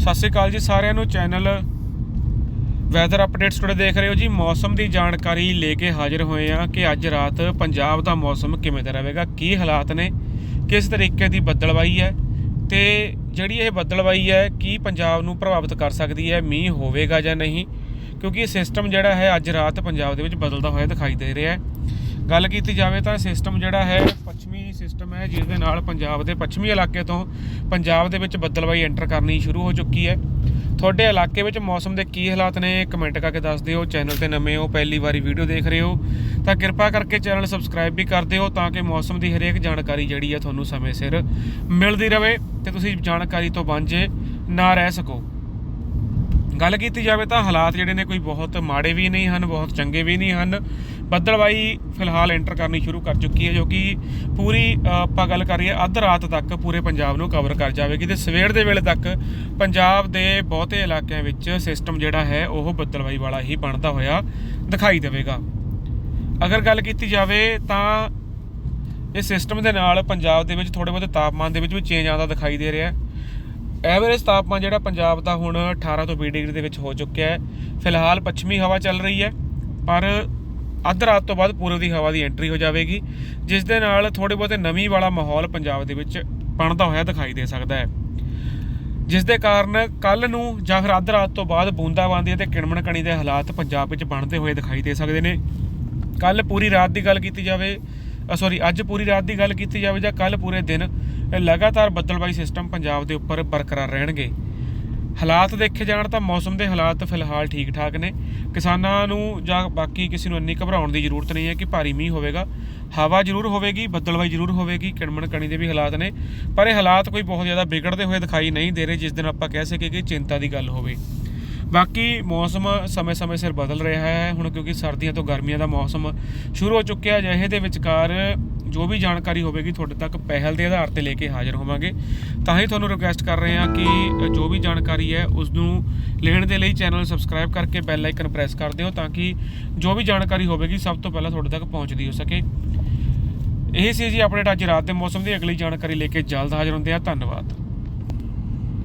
ਸਤਿ ਸ਼੍ਰੀ ਅਕਾਲ ਜੀ ਸਾਰਿਆਂ ਨੂੰ ਚੈਨਲ ਵੈਦਰ ਅਪਡੇਟਸ ਟੁਡੇ ਦੇਖ ਰਹੇ ਹੋ ਜੀ। ਮੌਸਮ ਦੀ ਜਾਣਕਾਰੀ ਲੈ ਕੇ ਹਾਜ਼ਰ ਹੋਏ ਆ ਕਿ ਅੱਜ ਰਾਤ ਪੰਜਾਬ ਦਾ ਮੌਸਮ ਕਿਵੇਂ ਦਾ ਰਹੇਗਾ, ਕੀ ਹਾਲਾਤ ਨੇ, ਕਿਸ ਤਰੀਕੇ ਦੀ ਬੱਦਲਵਾਈ ਹੈ ਤੇ ਜਿਹੜੀ ਇਹ ਬੱਦਲਵਾਈ ਹੈ, ਕੀ ਪੰਜਾਬ ਨੂੰ ਪ੍ਰਭਾਵਿਤ ਕਰ ਸਕਦੀ ਹੈ, ਮੀਂਹ ਹੋਵੇਗਾ ਜਾਂ ਨਹੀਂ, ਕਿਉਂਕਿ ਇਹ ਸਿਸਟਮ ਜਿਹੜਾ ਹੈ ਅੱਜ ਰਾਤ ਪੰਜਾਬ ਦੇ ਵਿੱਚ ਬਦਲਦਾ ਹੋਇਆ ਦਿਖਾਈ ਦੇ ਰਿਹਾ ਹੈ। ਗੱਲ ਕੀਤੀ ਜਾਵੇ ਤਾਂ ਸਿਸਟਮ ਜਿਹੜਾ ਹੈ, ਪੱਛਮੀ ਸਿਸਟਮ ਹੈ ਜਿਸ ਦੇ ਨਾਲ ਪੰਜਾਬ ਦੇ ਪੱਛਮੀ ਇਲਾਕੇ ਤੋਂ ਪੰਜਾਬ ਦੇ ਵਿੱਚ ਬੱਦਲਵਾਈ ਐਂਟਰ ਕਰਨੀ ਸ਼ੁਰੂ ਹੋ ਚੁੱਕੀ ਹੈ। ਤੁਹਾਡੇ ਇਲਾਕੇ ਵਿੱਚ ਮੌਸਮ ਦੇ ਕੀ ਹਾਲਾਤ ਨੇ ਕਮੈਂਟ ਕਰਕੇ ਦੱਸ ਦਿਓ। ਚੈਨਲ ਤੇ ਨਵੇਂ ਹੋ, ਪਹਿਲੀ ਵਾਰੀ ਵੀਡੀਓ ਦੇਖ ਰਹੇ ਹੋ, ਤਾਂ ਕਿਰਪਾ ਕਰਕੇ ਚੈਨਲ ਸਬਸਕ੍ਰਾਈਬ ਵੀ ਕਰ ਦਿਓ ਤਾਂ ਕਿ ਮੌਸਮ ਦੀ ਹਰੇਕ ਜਾਣਕਾਰੀ ਜਿਹੜੀ ਹੈ ਤੁਹਾਨੂੰ ਸਮੇਂ ਸਿਰ ਮਿਲਦੀ ਰਹੇ ਤੇ ਤੁਸੀਂ ਜਾਣਕਾਰੀ ਤੋਂ ਵਾਂਝੇ ਨਾ ਰਹਿ ਸਕੋ। ਗੱਲ ਕੀਤੀ ਜਾਵੇ ਤਾਂ ਹਾਲਾਤ ਜਿਹੜੇ ਨੇ ਕੋਈ ਬਹੁਤ ਮਾੜੇ ਵੀ ਨਹੀਂ ਹਨ, ਬਹੁਤ ਚੰਗੇ ਵੀ ਨਹੀਂ ਹਨ। ਬੱਦਲਵਾਈ ਫਿਲਹਾਲ ਐਂਟਰ ਕਰਨੀ ਸ਼ੁਰੂ ਕਰ ਚੁੱਕੀ ਹੈ, ਜੋ ਕਿ ਪੂਰੀ ਆਪਾਂ ਗੱਲ ਕਰੀਏ ਅੱਧ ਰਾਤ ਤੱਕ ਪੂਰੇ ਪੰਜਾਬ ਨੂੰ ਕਵਰ ਕਰ ਜਾਵੇਗੀ ਤੇ ਸਵੇਰ ਦੇ ਵੇਲੇ ਤੱਕ ਪੰਜਾਬ ਦੇ ਬਹੁਤੇ ਇਲਾਕਿਆਂ ਵਿੱਚ ਸਿਸਟਮ ਜਿਹੜਾ ਹੈ, ਉਹ ਬੱਦਲਵਾਈ ਵਾਲਾ ਹੀ ਬਣਦਾ ਹੋਇਆ ਦਿਖਾਈ ਦੇਵੇਗਾ। ਅਗਰ ਗੱਲ ਕੀਤੀ ਜਾਵੇ ਤਾਂ ਇਹ ਸਿਸਟਮ ਦੇ ਨਾਲ ਪੰਜਾਬ ਦੇ ਵਿੱਚ ਥੋੜੇ ਬਹੁਤੇ ਤਾਪਮਾਨ ਦੇ ਵਿੱਚ ਵੀ ਚੇਂਜ ਆਉਂਦਾ ਦਿਖਾਈ ਦੇ ਰਿਹਾ ਹੈ। ਐਵਰੇਜ ਤਾਪਮਾਨ ਜਿਹੜਾ ਪੰਜਾਬ ਦਾ ਹੁਣ 18 ਤੋਂ 20 ਡਿਗਰੀ ਦੇ ਵਿੱਚ ਹੋ ਚੁੱਕਿਆ ਹੈ। ਫਿਲਹਾਲ ਪੱਛਮੀ ਹਵਾ ਚੱਲ ਰਹੀ ਹੈ, ਪਰ ਅੱਧ ਰਾਤ ਤੋਂ ਬਾਅਦ ਪੂਰਬ ਦੀ ਹਵਾ ਦੀ ਐਂਟਰੀ ਹੋ ਜਾਵੇਗੀ, ਜਿਸ ਦੇ ਨਾਲ ਥੋੜੇ ਬਹੁਤੇ ਨਮੀ ਵਾਲਾ ਮਾਹੌਲ ਪੰਜਾਬ ਦੇ ਵਿੱਚ ਬਣਦਾ ਹੋਇਆ ਦਿਖਾਈ ਦੇ ਸਕਦਾ ਹੈ। ਜਿਸ ਦੇ ਕਾਰਨ ਕੱਲ ਨੂੰ ਜਾਂ ਫਿਰ ਅੱਧ ਰਾਤ ਤੋਂ ਬਾਅਦ ਬੂੰਦਾਬਾਂਦੀ ਅਤੇ ਕਿਣਮਣ ਕਣੀ ਦੇ ਹਾਲਾਤ ਪੰਜਾਬ ਵਿੱਚ ਬਣਦੇ ਹੋਏ ਦਿਖਾਈ ਦੇ ਸਕਦੇ ਨੇ। ਕੱਲ ਪੂਰੀ ਰਾਤ ਦੀ ਗੱਲ ਕੀਤੀ ਜਾਵੇ ਸੌਰੀ ਅੱਜ ਪੂਰੀ ਰਾਤ ਦੀ ਗੱਲ ਕੀਤੀ ਜਾਵੇ ਜਾਂ ਕੱਲ ਪੂਰੇ ਦਿਨ ਲਗਾਤਾਰ ਬੱਦਲਬਾਈ ਸਿਸਟਮ ਪੰਜਾਬ ਦੇ ਉੱਪਰ ਬਰਕਰਾਰ ਰਹਿਣਗੇ। ਹਾਲਾਤ ਦੇਖੇ ਜਾਣ ਤਾਂ ਮੌਸਮ ਦੇ ਹਾਲਾਤ ਫਿਲਹਾਲ ਠੀਕ ਠਾਕ ਨੇ। ਕਿਸਾਨਾਂ ਨੂੰ ਜਾਂ ਬਾਕੀ ਕਿਸੇ ਨੂੰ ਇੰਨੀ ਘਬਰਾਉਣ ਦੀ ਜ਼ਰੂਰਤ ਨਹੀਂ ਹੈ ਕਿ ਭਾਰੀ ਮੀਂਹ ਹੋਵੇਗਾ। ਹਵਾ ਜ਼ਰੂਰ ਹੋਵੇਗੀ ਬੱਦਲਬਾਈ ਜ਼ਰੂਰ ਹੋਵੇਗੀ ਕਿਣਮਣ ਕਣੀ ਦੇ ਵੀ ਹਾਲਾਤ ਨੇ। ਪਰ ਇਹ ਹਾਲਾਤ ਕੋਈ ਬਹੁਤ ਜ਼ਿਆਦਾ ਵਿਗੜਦੇ ਹੋਏ ਦਿਖਾਈ ਨਹੀਂ ਦੇ ਰਹੇ, ਜਿਸ ਦਿਨ ਆਪਾਂ ਕਹਿ ਸਕੀਏ ਕਿ ਚਿੰਤਾ ਦੀ ਗੱਲ ਹੋਵੇ। ਬਾਕੀ ਮੌਸਮ ਸਮੇਂ-ਸਮੇਂ ਸਿਰ ਬਦਲ ਰਿਹਾ ਹੈ। ਹੁਣ ਕਿਉਂਕਿ ਸਰਦੀਆਂ ਤੋਂ ਗਰਮੀਆਂ ਦਾ ਮੌਸਮ ਸ਼ੁਰੂ ਹੋ ਚੁੱਕਿਆ ਹੈ, ਜਿਹੇ ਦੇ ਵਿਚਕਾਰ ਜੋ ਵੀ ਜਾਣਕਾਰੀ ਹੋਵੇਗੀ ਤੁਹਾਡੇ ਤੱਕ ਪਹਿਲ ਦੇ ਆਧਾਰ ਤੇ ਲੈ ਕੇ ਹਾਜ਼ਰ ਹੋਵਾਂਗੇ। ਤਾਂ ਹੀ ਤੁਹਾਨੂੰ ਰਿਕੁਐਸਟ ਕਰ ਰਹੇ ਹਾਂ ਕਿ ਜੋ ਵੀ ਜਾਣਕਾਰੀ ਹੈ ਉਸ ਨੂੰ ਲੈਣ ਦੇ ਲਈ ਚੈਨਲ ਸਬਸਕ੍ਰਾਈਬ ਕਰਕੇ ਬੈਲ ਆਈਕਨ ਪ੍ਰੈਸ ਕਰ ਦਿਓ ਤਾਂ ਕਿ ਜੋ ਵੀ ਜਾਣਕਾਰੀ ਹੋਵੇਗੀ, ਸਭ ਤੋਂ ਪਹਿਲਾਂ ਤੁਹਾਡੇ ਤੱਕ ਪਹੁੰਚਦੀ ਹੋ ਸਕੇ। ਇਹ ਸੀ ਜੀ ਅਪਡੇਟ ਅੱਜ ਰਾਤ ਦੇ ਮੌਸਮ ਦੀ। ਅਗਲੀ ਜਾਣਕਾਰੀ ਲੈ ਕੇ ਜਲਦ ਹਾਜ਼ਰ ਹੁੰਦੇ ਹਾਂ। ਧੰਨਵਾਦ।